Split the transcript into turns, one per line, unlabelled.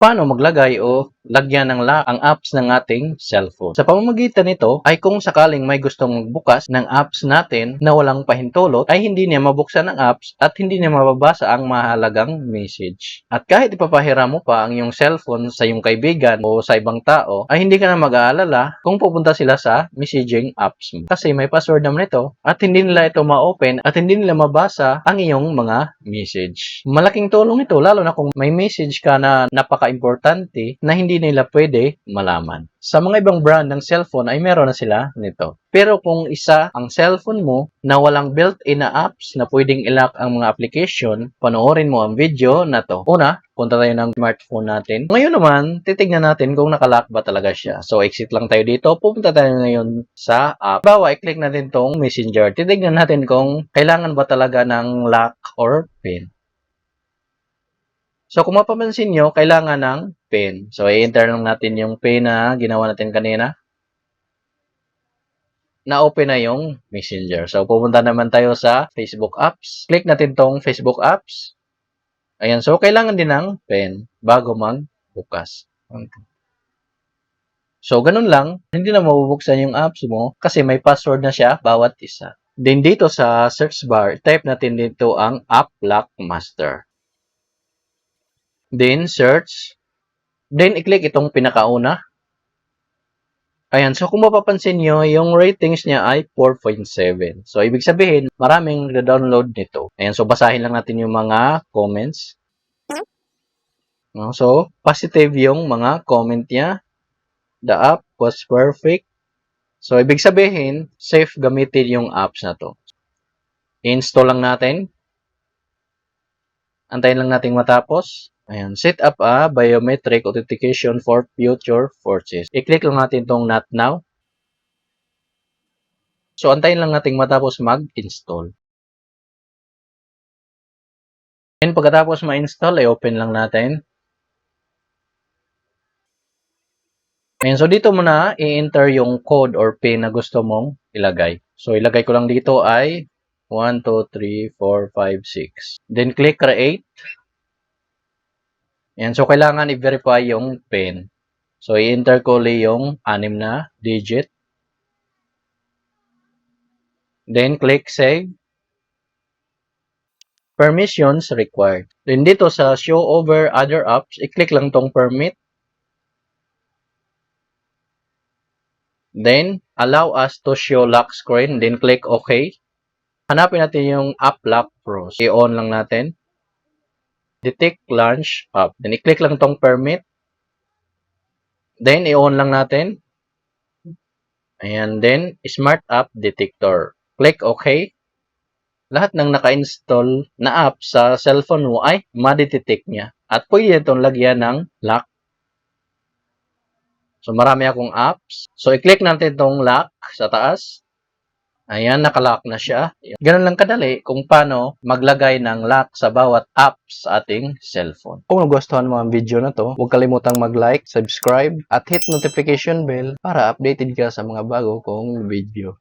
paano maglagay o lagyan ng lock ang apps ng ating cellphone. Sa pamamagitan nito ay kung sakaling may gustong magbukas ng apps natin na walang pahintulot ay hindi niya mabuksan ang apps at hindi niya mababasa ang mahalagang message. At kahit ipapahiram mo pa ang iyong cellphone sa iyong kaibigan o sa ibang tao ay hindi ka na mag-aalala kung pupunta sila sa messaging apps mo. Kasi may password naman ito at hindi nila ito ma-open at hindi nila mabasa ang iyong mga message. Malaking tulong ito lalo na kung may message ka na napaka-importante na hindi nila pwede malaman. Sa mga ibang brand ng cellphone ay meron na sila nito. Pero kung isa ang cellphone mo na walang built-in na apps na pwedeng ilock ang mga application, panoorin mo ang video na to. Una, punta tayo ng smartphone natin. Ngayon naman, titignan natin kung nakalock ba talaga siya. So, exit lang tayo dito. Pupunta tayo ngayon sa app. Bawa, i-click natin tong messenger. Titignan natin kung kailangan ba talaga ng lock or pin. So, kung mapapansin nyo, kailangan ng pin. So, i-enter lang natin yung pin na ginawa natin kanina. Na-open na yung messenger. So, pupunta naman tayo sa Facebook apps. Click natin tong Facebook apps. Ayan. So, kailangan din ng pin bago magbukas. So, ganun lang. Hindi na mabubuksan yung apps mo kasi may password na siya bawat isa. Then, dito sa search bar, type natin dito ang App Lock Master. Then, search. Then, i-click itong pinakauna. Ayan, so kung mapapansin nyo, yung ratings niya ay 4.7. So, ibig sabihin, maraming nag-download nito. Ayan, so basahin lang natin yung mga comments. No, so, positive yung mga comment niya. The app was perfect. So, ibig sabihin, safe gamitin yung apps na to. Install lang natin. Antayin lang natin matapos. Ayan, set up a biometric authentication for future purchase. I-click lang natin tong not now. So, antayin lang natin matapos mag-install. And pagkatapos ma-install, i-open lang natin. Ayan, so dito mo na i-enter yung code or pin na gusto mong ilagay. So, ilagay ko lang dito ay 1, 2, 3, 4, 5, 6. Then, click create. Ayan, so kailangan i-verify yung PIN. So, i-enter ko ulit yung anim na digit. Then, click save. Permissions required. Then, dito sa show over other apps, i-click lang tong permit. Then, allow us to show lock screen. Then, click OK. Hanapin natin yung App Lock Pros. I-on lang natin detect launch app. Then, i-click lang tong permit. Then, i-on lang natin. Ayan, then, smart app detector. Click OK. Lahat ng naka-install na app sa cellphone mo ay ma-detect niya. At pwede itong lagyan ng lock. So, marami akong apps. So, i-click natin itong lock sa taas. Ayan, nakalock na siya. Ganun lang kadali kung paano maglagay ng lock sa bawat app sa ating cellphone. Kung nagustuhan mo ang video na to, huwag kalimutang mag-like, subscribe, at hit notification bell para updated ka sa mga bago kong video.